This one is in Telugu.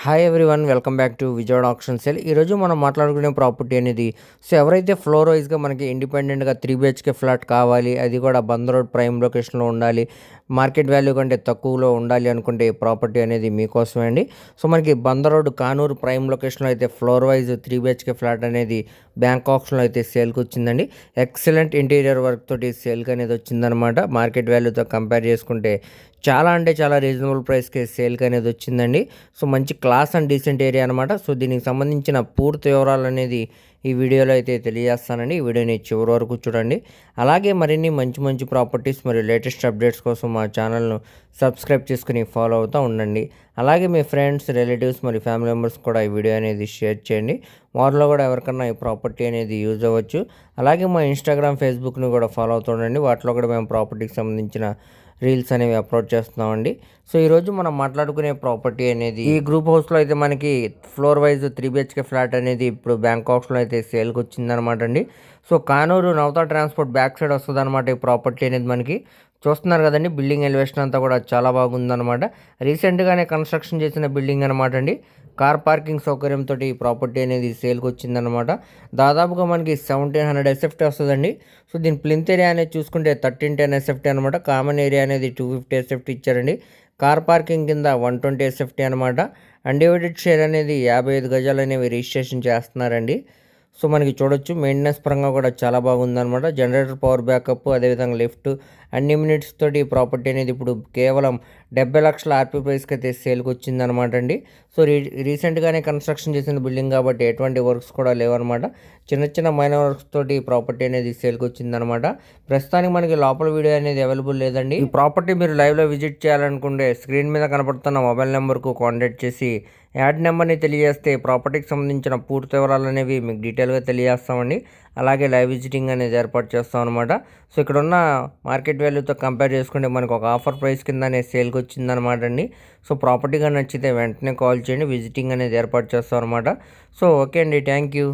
Hi everyone welcome back to Vijayawada auction sale ఈరోజు మనం మాట్లాడుకునే ప్రాపర్టీ అనేది సో ఎవరైతే ఫ్లోర్ వైజ్గా మనకి ఇండిపెండెంట్గా త్రీ బిహెచ్కే ఫ్లాట్ కావాలి అది కూడా బంద్ రోడ్ ప్రైమ్ లొకేషన్లో ఉండాలి మార్కెట్ వాల్యూ కంటే తక్కువలో ఉండాలి అనుకుంటే ఈ ప్రాపర్టీ అనేది మీకోసమే అండి. సో మనకి బందరోడ్ కానూరు ప్రైమ్ లొకేషన్లో అయితే floor wise three BHK flat అనేది బ్యాంక్ ఆప్షన్లో అయితే సేల్కి వచ్చిందండి. ఎక్సలెంట్ ఇంటీరియర్ వర్క్ తోటి సేల్కి అనేది వచ్చిందనమాట. మార్కెట్ వాల్యూతో కంపేర్ చేసుకుంటే చాలా అంటే చాలా రీజనబుల్ ప్రైస్కి సేల్కి అనేది వచ్చిందండి. సో మంచి క్లాస్ అండ్ డీసెంట్ ఏరియా అనమాట. సో దీనికి సంబంధించిన పూర్తి వివరాలు అనేది ఈ వీడియోలో అయితే తెలియజేస్తానండి. ఈ వీడియోని చివరి వరకు చూడండి. అలాగే మరిన్ని మంచి మంచి ప్రాపర్టీస్ మరియు లేటెస్ట్ అప్డేట్స్ కోసం మా ఛానల్ను సబ్స్క్రైబ్ చేసుకుని ఫాలో అవుతూ ఉండండి. అలాగే మీ ఫ్రెండ్స్ రిలేటివ్స్ మరియు ఫ్యామిలీ మెంబర్స్ కూడా ఈ వీడియో అనేది షేర్ చేయండి. వారిలో కూడా ఎవరికన్నా ఈ ప్రాపర్టీ అనేది యూజ్ అవ్వచ్చు. అలాగే మా ఇన్స్టాగ్రామ్ ఫేస్బుక్ని కూడా ఫాలో అవుతూ ఉండండి. వాటిలో కూడా మేము ప్రాపర్టీకి సంబంధించిన రీల్స్ అనేవి అప్లోడ్ చేస్తున్నామండి. సో ఈరోజు మనం మాట్లాడుకునే ప్రాపర్టీ అనేది ఈ గ్రూప్ హౌస్లో అయితే మనకి floor wise three BHK flat అనేది ఇప్పుడు బ్యాంకాక్స్లో అయితే సేల్కి వచ్చిందనమాట అండి. So Kanuru Navata transport back side వస్తుంది అనమాట ఈ ప్రాపర్టీ అనేది మనకి. చూస్తున్నారు కదండి బిల్డింగ్ ఎలివేషన్ అంతా కూడా చాలా బాగుందన్నమాట. రీసెంట్గానే కన్స్ట్రక్షన్ చేసిన బిల్డింగ్ అనమాట అండి. కార్ పార్కింగ్ సౌకర్యంతో ఈ ప్రాపర్టీ అనేది సేల్కి వచ్చిందనమాట దాదాపుగా మనకి సెవెంటీన్ హండ్రెడ్ ఎస్ఎఫ్టీ వస్తుందండి. సో దీని ప్లింత్ ఏరియా అనేది చూసుకుంటే థర్టీన్ టెన్ ఎస్ఎఫ్టీ అనమాట కామన్ ఏరియా అనేది టూ ఫిఫ్టీ ఎస్ఎఫ్టీ ఇచ్చారండి. కార్ పార్కింగ్ కింద వన్ ట్వంటీ ఎస్ఎఫ్టీ అనమాట అన్డివైడెడ్ షేర్ అనేది యాభై ఐదు గజాలు అనేవి రిజిస్ట్రేషన్ చేస్తున్నారండి. సో మనకి చూడొచ్చు మెయింటెనెన్స్ పరంగా కూడా చాలా బాగుందనమాట జనరేటర్ పవర్ బ్యాకప్ అదేవిధంగా లిఫ్ట్ అన్ని మినిట్స్ తోటి ఈ ప్రాపర్టీ అనేది ఇప్పుడు కేవలం డెబ్బై లక్షల ఆర్పీ ప్రైస్కి అయితే సేల్కి వచ్చిందనమాట అండి. సో రీ రీసెంట్గానే కన్స్ట్రక్షన్ చేసిన బిల్డింగ్ కాబట్టి ఎటువంటి వర్క్స్ కూడా లేవన్నమాట. చిన్న చిన్న మైనర్ వర్క్స్ తోటి ఈ ప్రాపర్టీ అనేది సేల్కి వచ్చిందనమాట ప్రస్తుతానికి మనకి లోపల వీడియో అనేది అవైలబుల్ లేదండి. ఈ ప్రాపర్టీ మీరు లైవ్లో విజిట్ చేయాలనుకుంటే స్క్రీన్ మీద కనపడుతున్న మొబైల్ నెంబర్కు కాంటాక్ట్ చేసి యాడ్ నెంబర్ని తెలియజేస్తే ప్రాపర్టీకి సంబంధించిన పూర్తి వివరాలు అనేవి మీకు డీటెయిల్గా తెలియజేస్తామండి. అలాగే లైవ్ విజిటింగ్ అనేది ఏర్పాటు చేస్తాం అనమాట సో ఇక్కడ ఉన్న మార్కెట్ వాల్యూతో కంపేర్ చేసుకుంటే మనకు ఒక ఆఫర్ ప్రైస్ కిందనే సేల్కి వచ్చిందనమాట అండి. సో ప్రాపర్టీగా నచ్చితే వెంటనే కాల్ చేయండి. విజిటింగ్ అనేది ఏర్పాటు చేస్తాం అనమాట సో ఓకే అండి. Thank you.